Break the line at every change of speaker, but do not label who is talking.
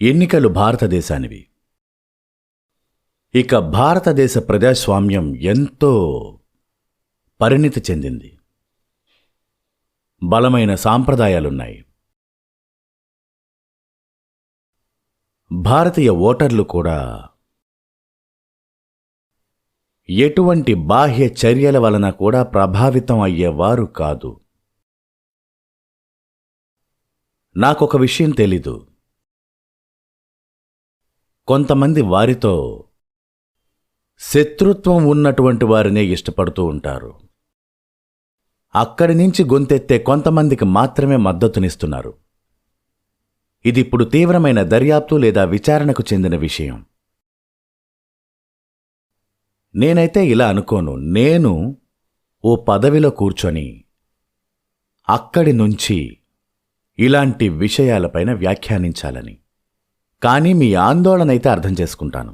ఎన్నికలు భారతదేశానివి. ఇక భారతదేశ ప్రజాస్వామ్యం ఎంతో పరిణితి చెందింది. బలమైన సాంప్రదాయాలున్నాయి. భారతీయ ఓటర్లు కూడా ఎటువంటి బాహ్య చర్యల వలన కూడా ప్రభావితం అయ్యేవారు కాదు. నాకొక విషయం తెలీదు. కొంతమంది వారితో శత్రుత్వం ఉన్నటువంటి వారినే ఇష్టపడుతూ ఉంటారు. అక్కడి నుంచి గొంతెత్తే కొంతమందికి మాత్రమే మద్దతునిస్తున్నారు. ఇది ఇప్పుడు తీవ్రమైన దర్యాప్తు లేదా విచారణకు చెందిన విషయం. నేనైతే ఇలా అనుకోను. నేను ఓ పదవిలో కూర్చొని అక్కడి నుంచి ఇలాంటి విషయాలపైన వ్యాఖ్యానించాలని. కానీ మీ ఆందోళన అయితే అర్థం చేసుకుంటాను.